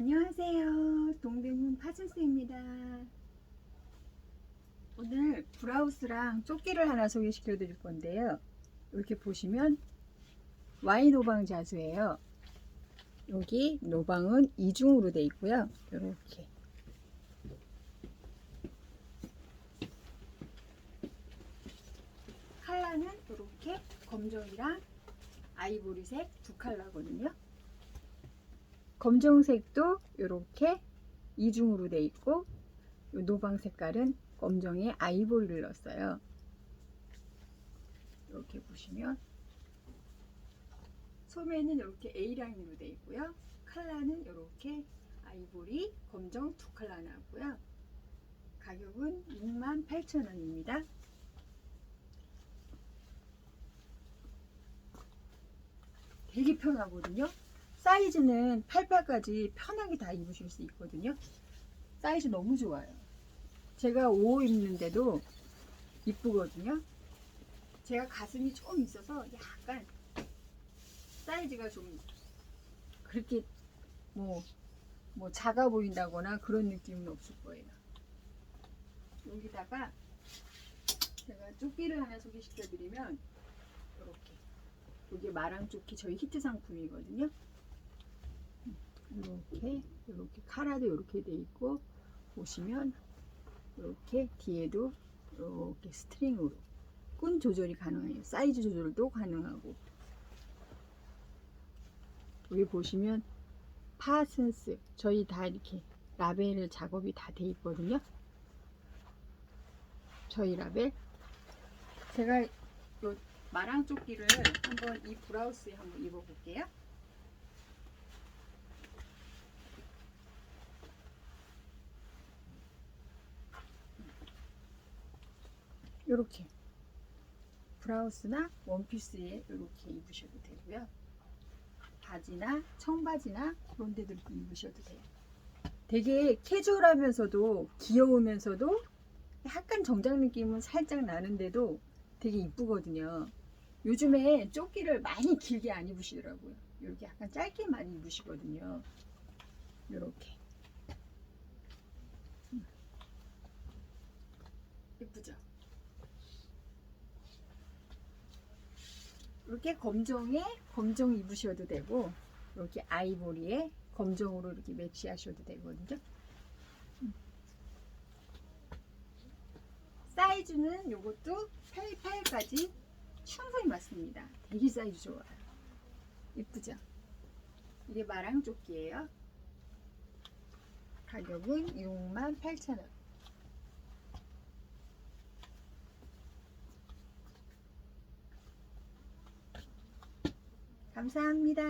안녕하세요. 동대문 파슨스입니다. 오늘 브라우스랑 조끼를 하나 소개시켜 드릴 건데요. 이렇게 보시면 와인 노방 자수예요. 여기 노방은 이중으로 돼 있고요. 이렇게 컬러는 이렇게 검정이랑 아이보리색 두 컬러거든요. 검정색도 이렇게 이중으로 돼 있고 요 노방 색깔은 검정에 아이보리를 넣었어요. 이렇게 보시면 소매는 이렇게 A 라인으로 돼 있고요. 컬러는 이렇게 아이보리, 검정 두 컬러 나왔고요. 가격은 68,000원입니다. 되게 편하거든요. 사이즈는 88까지 편하게 다 입으실 수 있거든요. 사이즈 너무 좋아요. 제가 5 입는데도 이쁘거든요. 제가 가슴이 좀 있어서 약간 사이즈가 좀 그렇게 뭐, 뭐 작아 보인다거나 그런 느낌은 없을 거예요. 여기다가 제가 조끼를 하나 소개시켜 드리면 이렇게 이게 마랑 조끼 저희 히트 상품이거든요. 이렇게 이렇게 카라도 이렇게 돼 있고 보시면 이렇게 뒤에도 이렇게 스트링으로 끈 조절이 가능해요. 사이즈 조절도 가능하고 여기 보시면 파슨스 저희 다 이렇게 라벨 작업이 다 돼 있거든요. 저희 라벨 제가 요 마랑 조끼를 한번 이 브라우스에 한번 입어볼게요. 이렇게 브라우스나 원피스에 이렇게 입으셔도 되고요. 바지나 청바지나 그런 데도 이렇게 입으셔도 돼요. 되게 캐주얼하면서도 귀여우면서도 약간 정장 느낌은 살짝 나는데도 되게 이쁘거든요. 요즘에 조끼를 많이 길게 안 입으시더라고요. 이렇게 약간 짧게 많이 입으시거든요. 이렇게. 음. 예쁘죠? 이렇게 검정에 검정 입으셔도 되고 이렇게 아이보리에 검정으로 이렇게 매치하셔도 되거든요. 음. 사이즈는 요것도 88까지 충분히 맞습니다. 되게 사이즈 좋아요. 예쁘죠? 이게 마랑 조끼예요. 가격은 68,000원. 감사합니다.